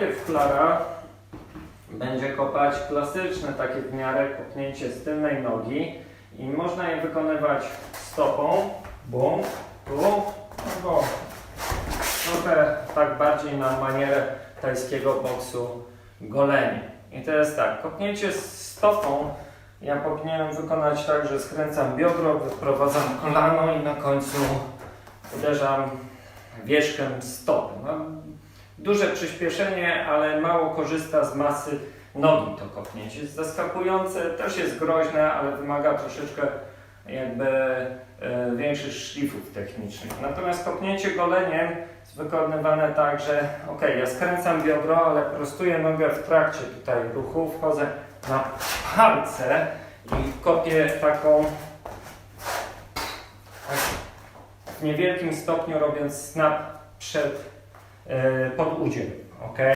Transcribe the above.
najpierw Klara będzie kopać klasyczne takie w miarę kopnięcie z tylnej nogi i można je wykonywać stopą, bum, tu, albo trochę tak bardziej na manierę tajskiego boksu goleni. I to jest tak, kopnięcie stopą ja powinienem wykonać tak, że skręcam biodro, wyprowadzam kolano i na końcu uderzam wierzchem stopy. No, duże przyspieszenie, ale mało korzysta z masy nogi to kopnięcie. Jest zaskakujące, też jest groźne, ale wymaga troszeczkę jakby e, większych szlifów technicznych. Natomiast kopnięcie goleniem jest wykonywane tak, że ok, ja skręcam biodro, ale prostuję nogę w trakcie tutaj ruchu, wchodzę na palce i kopię taką tak, w niewielkim stopniu robiąc snap przed, pod udziem. ok?